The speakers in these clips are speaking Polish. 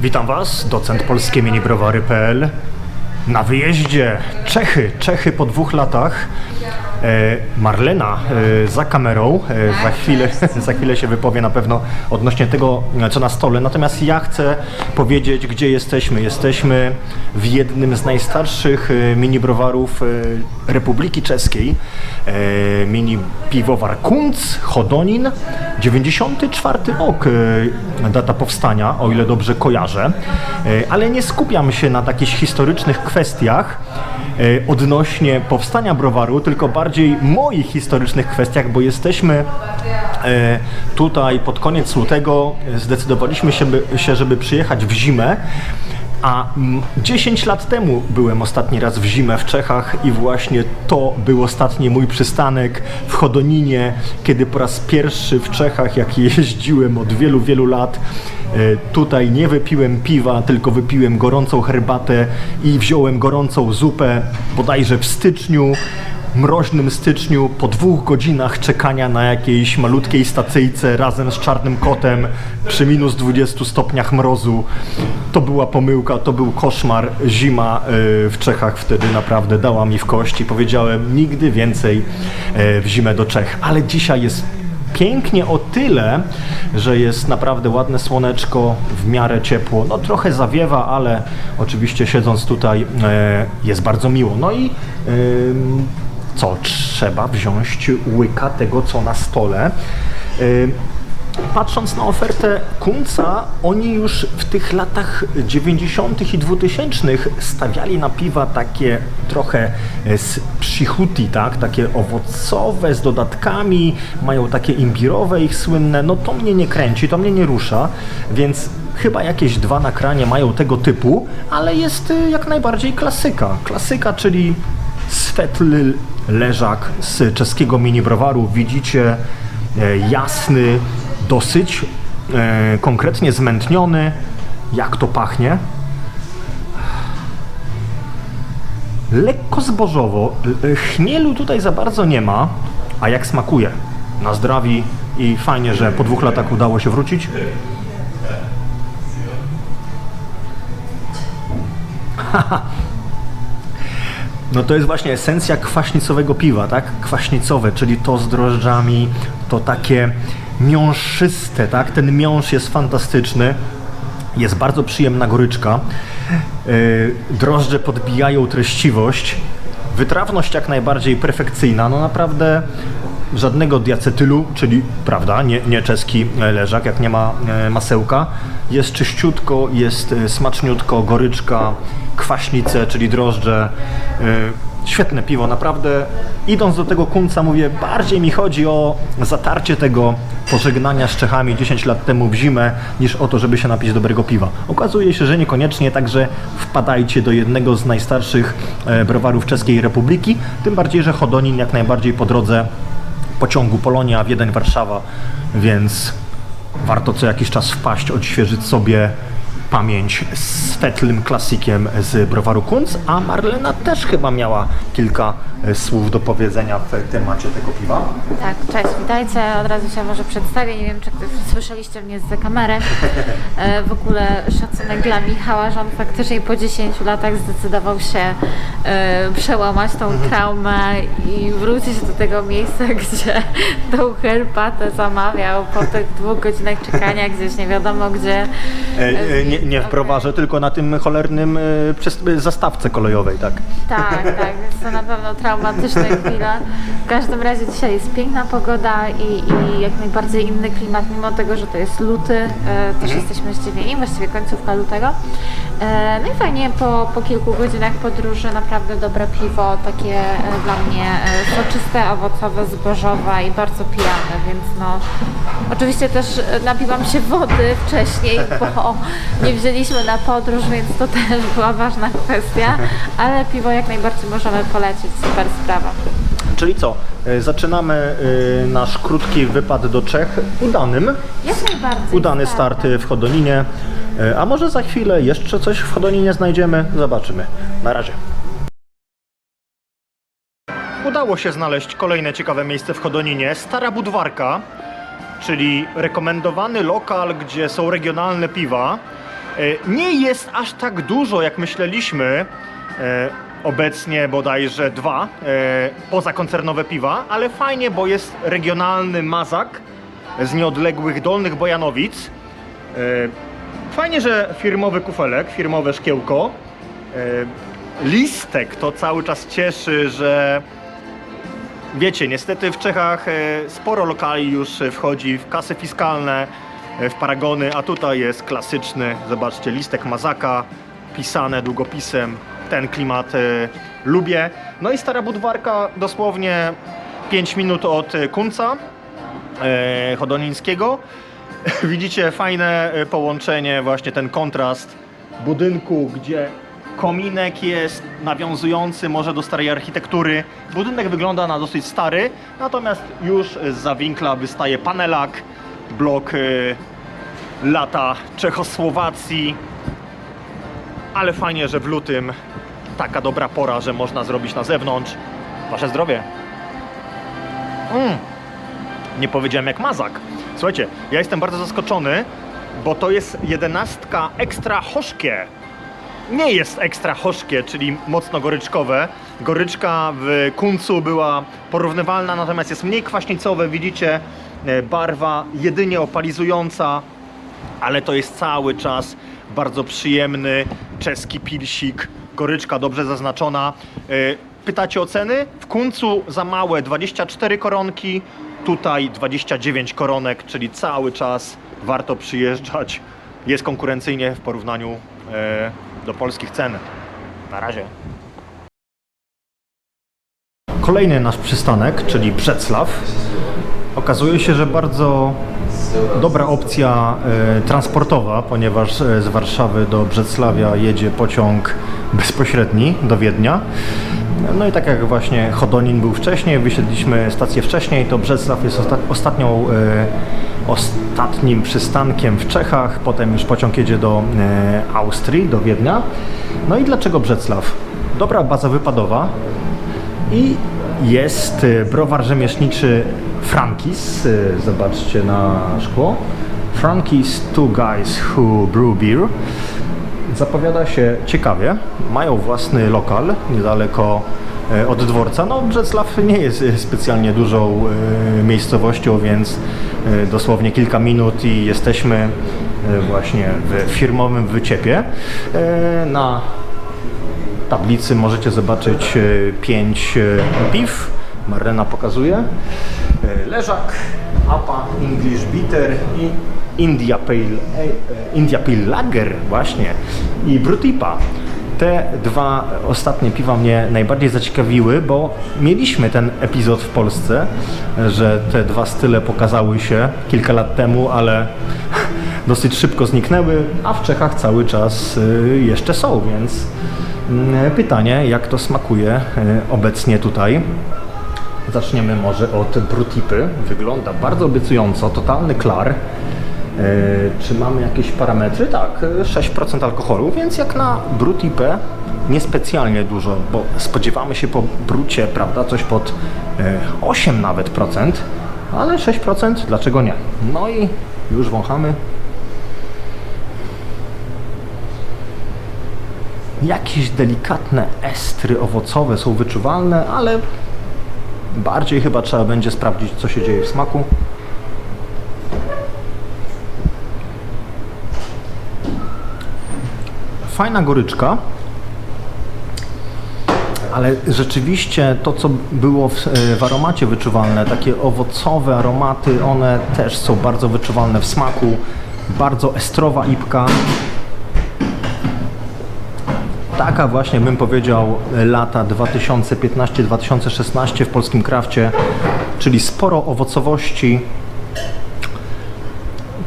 Witam Was, docent polskie minibrowary.pl. Na wyjeździe Czechy, Czechy po dwóch latach. E, Marlena e, za kamerą, e, za, chwilę, za chwilę się wypowie na pewno odnośnie tego, co na stole. Natomiast ja chcę powiedzieć, gdzie jesteśmy. Jesteśmy w jednym z najstarszych minibrowarów e, Republiki Czeskiej. Mini piwowar Kunc, Chodonin, 94 rok data powstania, o ile dobrze kojarzę. Ale nie skupiam się na jakichś historycznych kwestiach odnośnie powstania browaru, tylko bardziej moich historycznych kwestiach, bo jesteśmy e, tutaj pod koniec lutego, e, zdecydowaliśmy się, by, się żeby przyjechać w zimę. A mm, 10 lat temu byłem ostatni raz w zimę w Czechach i właśnie to był ostatni mój przystanek w Chodoninie, kiedy po raz pierwszy w Czechach, jak jeździłem od wielu, wielu lat, e, tutaj nie wypiłem piwa, tylko wypiłem gorącą herbatę i wziąłem gorącą zupę bodajże w styczniu mroźnym styczniu, po dwóch godzinach czekania na jakiejś malutkiej stacyjce razem z czarnym kotem przy minus 20 stopniach mrozu. To była pomyłka, to był koszmar. Zima e, w Czechach wtedy naprawdę dała mi w kości. Powiedziałem nigdy więcej e, w zimę do Czech. Ale dzisiaj jest pięknie o tyle, że jest naprawdę ładne słoneczko, w miarę ciepło. No trochę zawiewa, ale oczywiście siedząc tutaj e, jest bardzo miło. No i co? Trzeba wziąć łyka tego, co na stole. Ym, Patrząc na ofertę Kunca, oni już w tych latach 90. i 2000 stawiali na piwa takie trochę e, z psichuti, tak? takie owocowe z dodatkami, mają takie imbirowe ich słynne. No to mnie nie kręci, to mnie nie rusza, więc chyba jakieś dwa nakranie mają tego typu, ale jest e, jak najbardziej klasyka. Klasyka, czyli Svetl leżak z czeskiego minibrowaru. Widzicie e, jasny, dosyć e, konkretnie zmętniony. Jak to pachnie? Lekko zbożowo. Chmielu tutaj za bardzo nie ma, a jak smakuje? Na zdrawi i fajnie, że po dwóch latach udało się wrócić. No to jest właśnie esencja kwaśnicowego piwa, tak? Kwaśnicowe, czyli to z drożdżami, to takie miąższyste, tak? Ten miąższ jest fantastyczny. Jest bardzo przyjemna goryczka. Yy, drożdże podbijają treściwość. Wytrawność jak najbardziej perfekcyjna. No naprawdę żadnego diacetylu, czyli prawda, nie, nie czeski leżak, jak nie ma e, masełka. Jest czyściutko, jest e, smaczniutko, goryczka, kwaśnice, czyli drożdże. E, Świetne piwo, naprawdę. Idąc do tego kunca, mówię, bardziej mi chodzi o zatarcie tego pożegnania z Czechami 10 lat temu w zimę, niż o to, żeby się napić dobrego piwa. Okazuje się, że niekoniecznie, także wpadajcie do jednego z najstarszych browarów Czeskiej Republiki, tym bardziej, że Chodonin jak najbardziej po drodze pociągu Polonia, Wiedeń, Warszawa, więc warto co jakiś czas wpaść, odświeżyć sobie pamięć z fetlnym klasikiem z browaru Kunz, a Marlena też chyba miała kilka e, słów do powiedzenia w temacie tego piwa. Tak, cześć, witajcie. Od razu się może przedstawię. Nie wiem, czy słyszeliście mnie z kamery. E, W ogóle szacunek dla Michała, że on faktycznie po 10 latach zdecydował się e, przełamać tą traumę i wrócić do tego miejsca, gdzie tą herbatę zamawiał po tych dwóch godzinach czekania gdzieś nie wiadomo gdzie. Nie, nie w browarze, tylko na tym cholernym e, przez, e, zastawce kolejowej, tak? Tak, tak, więc to na pewno traumatyczna chwila. W każdym razie dzisiaj jest piękna pogoda i, i jak najbardziej inny klimat, mimo tego, że to jest luty, e, też jesteśmy zdziwieni, właściwie końcówka lutego. E, no i fajnie, po, po kilku godzinach podróży naprawdę dobre piwo, takie e, dla mnie e, soczyste, owocowe, zbożowe i bardzo pijane, więc no oczywiście też e, napiłam się wody wcześniej, bo nie wzięliśmy na podróż, więc to też była ważna kwestia, ale piwo jak najbardziej możemy polecić, super sprawa. Czyli co? e, Zaczynamy e, nasz krótki wypad do Czech udanym. Jak najbardziej. Udany tak. start w Chodoninie. E, A może za chwilę jeszcze coś w Chodoninie znajdziemy? Zobaczymy. Na razie. Udało się znaleźć kolejne ciekawe miejsce w Chodoninie. Stara Budwarka, czyli rekomendowany lokal, gdzie są regionalne piwa. E, Nie jest aż tak dużo, jak myśleliśmy. E, Obecnie bodajże dwa e, pozakoncernowe piwa, ale fajnie, bo jest regionalny mazak z nieodległych Dolnych Bojanowic. Fajnie, że firmowy kufelek, firmowe szkiełko. Listek to cały czas cieszy, że wiecie, niestety w Czechach sporo lokali już wchodzi w kasy fiskalne, w paragony, a tutaj jest klasyczny, zobaczcie, listek mazaka, pisane długopisem. Ten klimat e, lubię. No i stara budwarka dosłownie 5 minut od e, Kunca e, Chodonińskiego. Widzicie fajne e, połączenie, właśnie ten kontrast budynku, gdzie kominek jest nawiązujący może do starej architektury. Budynek wygląda na dosyć stary, natomiast już z winkla wystaje panelak, blok e, lata Czechosłowacji. Ale fajnie, że w lutym taka dobra pora, że można zrobić na zewnątrz. Wasze zdrowie. Mm nie powiedziałem jak mazak. Słuchajcie, ja jestem bardzo zaskoczony, bo to jest jedenastka ekstra hoszkie. Nie jest ekstra hoszkie, czyli mocno goryczkowe. Goryczka w kuncu była porównywalna, natomiast jest mniej kwaśnicowe. Widzicie, barwa jedynie opalizująca, ale to jest cały czas bardzo przyjemny czeski pilsik. Goryczka dobrze zaznaczona. E, Pytacie o ceny? W kuncu za małe 24 koronki, tutaj 29 koronek, czyli cały czas warto przyjeżdżać. Jest konkurencyjnie w porównaniu e, do polskich cen. Na razie. Kolejny nasz przystanek, czyli Brzeclaw. Okazuje się, że bardzo dobra opcja e, transportowa, ponieważ e, z Warszawy do Brzeclawia jedzie pociąg bezpośredni do Wiednia. No i tak jak właśnie Chodonin był wcześniej, wysiedliśmy stację wcześniej, to Brzeclaw jest osta- ostatnią, e, ostatnim przystankiem w Czechach, potem już pociąg jedzie do e, Austrii, do Wiednia. No i dlaczego Brzeclaw? Dobra baza wypadowa, i jest y, browar rzemieślniczy Frankis. y, Zobaczcie na szkło. Frankis Two Guys Who Brew Beer. Zapowiada się ciekawie. Mają własny lokal niedaleko y, od dworca. No, Brzeclaw nie jest specjalnie dużą miejscowością, więc dosłownie kilka minut i jesteśmy właśnie w firmowym wyciepie na tablicy możecie zobaczyć 5 piw. Marlena pokazuje. E, Leżak, APA, English Bitter i India Pale, e, e, India Pale Lager właśnie i Brutipa. Te dwa ostatnie piwa mnie najbardziej zaciekawiły, bo mieliśmy ten epizod w Polsce, że te dwa style pokazały się kilka lat temu, ale dosyć szybko zniknęły, a w Czechach cały czas y, jeszcze są, więc pytanie, jak to smakuje y, obecnie tutaj. Zaczniemy może od Brutipy. Wygląda bardzo obiecująco, totalny klar. E, Czy mamy jakieś parametry? Tak, e, 6% alkoholu, więc jak na Brutipę niespecjalnie dużo, bo spodziewamy się po brucie, prawda, coś pod e, 8 nawet procent, ale 6% dlaczego nie? No i już wąchamy. Jakieś delikatne estry owocowe są wyczuwalne, ale Bardziej chyba trzeba będzie sprawdzić, co się dzieje w smaku. Fajna goryczka, ale rzeczywiście to, co było w, w aromacie wyczuwalne, takie owocowe aromaty, one też są bardzo wyczuwalne w smaku. Bardzo estrowa ipka, taka właśnie bym powiedział lata 2015-2016 w polskim krafcie, czyli sporo owocowości.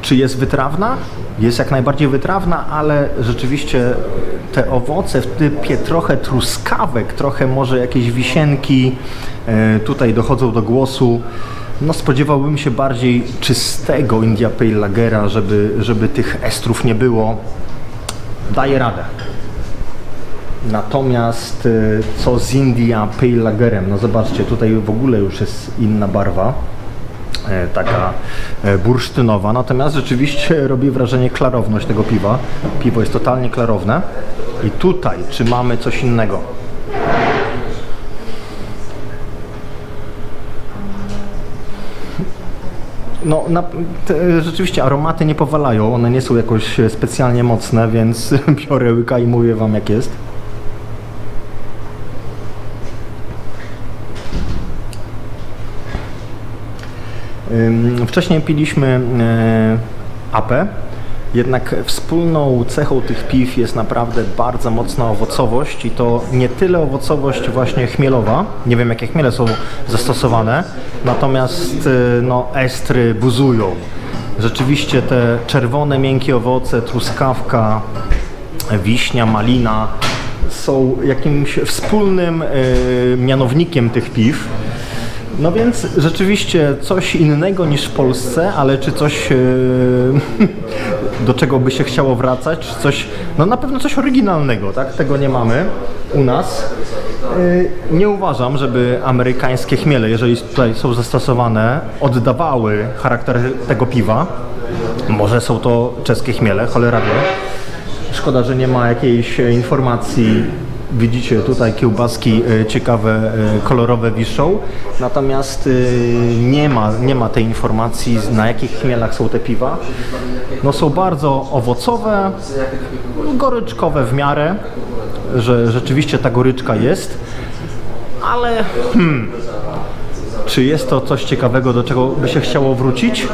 Czy jest wytrawna? Jest jak najbardziej wytrawna, ale rzeczywiście te owoce w typie trochę truskawek, trochę może jakieś wisienki e, tutaj dochodzą do głosu. No spodziewałbym się bardziej czystego India Pale Lagera, żeby, żeby tych estrów nie było. Daje radę. Natomiast y, co z India Pale Lagerem? No zobaczcie, tutaj w ogóle już jest inna barwa. e, taka e, bursztynowa, natomiast rzeczywiście robi wrażenie klarowność tego piwa. Piwo jest totalnie klarowne. I tutaj, czy mamy coś innego? No, na, te, rzeczywiście aromaty nie powalają, one nie są jakoś e, specjalnie mocne, więc biorę łyka i mówię wam jak jest. Wcześniej piliśmy e, apę, jednak wspólną cechą tych piw jest naprawdę bardzo mocna owocowość i to nie tyle owocowość właśnie chmielowa, nie wiem jakie chmiele są zastosowane, natomiast e, no, estry buzują. Rzeczywiście te czerwone, miękkie owoce, truskawka, wiśnia, malina są jakimś wspólnym e, mianownikiem tych piw. No więc rzeczywiście coś innego niż w Polsce, ale czy coś e, do czego by się chciało wracać, czy coś, no na pewno coś oryginalnego, tak? Tego nie mamy u nas. E, Nie uważam, żeby amerykańskie chmiele, jeżeli tutaj są zastosowane, oddawały charakter tego piwa. Może są to czeskie chmiele, cholera wie. Szkoda, że nie ma jakiejś informacji. Widzicie tutaj kiełbaski e, ciekawe, e, kolorowe wiszą. Natomiast e, nie ma, nie ma tej informacji na jakich chmielach są te piwa. No są bardzo owocowe, goryczkowe w miarę, że rzeczywiście ta goryczka jest. Ale hmm, czy jest to coś ciekawego, do czego by się chciało wrócić?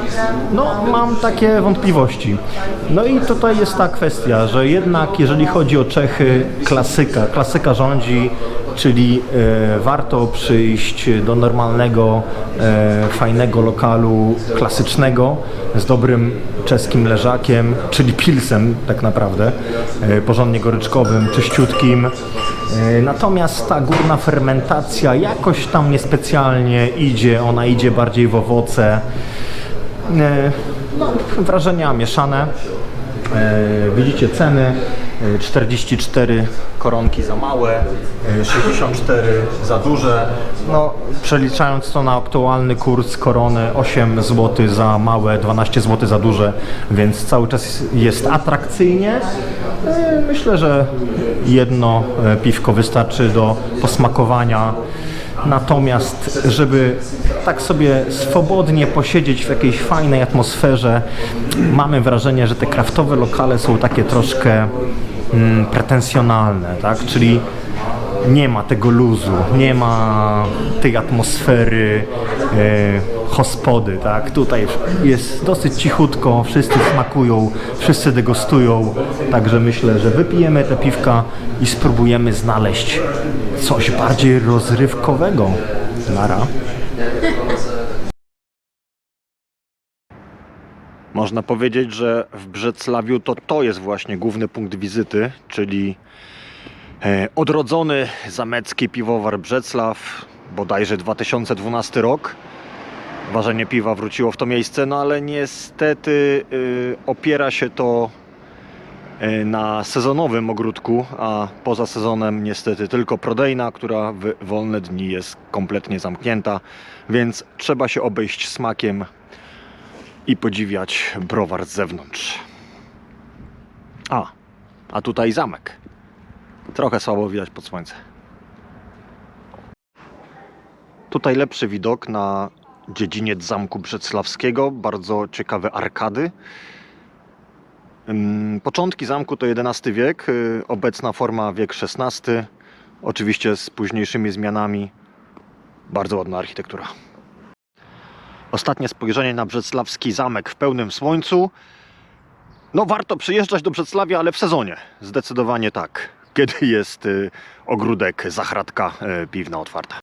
No, mam takie wątpliwości. No i tutaj jest ta kwestia, że jednak jeżeli chodzi o Czechy, klasyka, klasyka rządzi, czyli e, warto przyjść do normalnego, e, fajnego lokalu klasycznego z dobrym czeskim leżakiem, czyli pilsem tak naprawdę, e, porządnie goryczkowym, czyściutkim. Natomiast ta górna fermentacja jakoś tam niespecjalnie idzie, ona idzie bardziej w owoce. No, wrażenia mieszane. Widzicie ceny. E, 44 koronki za małe, e, 64 za duże. No, przeliczając to na aktualny kurs korony 8 zł za małe, 12 zł za duże, więc cały czas jest atrakcyjnie. E, Myślę, że jedno e, piwko wystarczy do posmakowania. Natomiast, żeby tak sobie swobodnie posiedzieć w jakiejś fajnej atmosferze, mamy wrażenie, że te kraftowe lokale są takie troszkę mm, pretensjonalne, tak? Czyli nie ma tego luzu, nie ma tej atmosfery e, hospody, tak? Tutaj jest dosyć cichutko, wszyscy smakują, wszyscy degustują, także myślę, że wypijemy te piwka i spróbujemy znaleźć coś bardziej rozrywkowego. Nara. Można powiedzieć, że w Brzeclawiu to to jest właśnie główny punkt wizyty, czyli E, Odrodzony zamecki piwowar Brzeclaw, bodajże 2012 rok. Ważenie piwa wróciło w to miejsce, no ale niestety y, opiera się to y, na sezonowym ogródku, a poza sezonem niestety tylko prodejna, która w wolne dni jest kompletnie zamknięta, więc trzeba się obejść smakiem i podziwiać browar z zewnątrz. A, a tutaj zamek. Trochę słabo widać pod słońce. Tutaj lepszy widok na dziedziniec Zamku Brzeclawskiego. Bardzo ciekawe arkady. Ym, Początki zamku to XI wiek, y, obecna forma wiek XVI. Oczywiście z późniejszymi zmianami. Bardzo ładna architektura. Ostatnie spojrzenie na Brzeclawski zamek w pełnym słońcu. No warto przyjeżdżać do Brzeclawia, ale w sezonie. Zdecydowanie tak. Kiedy jest y, ogródek, zachradka y, piwna otwarta.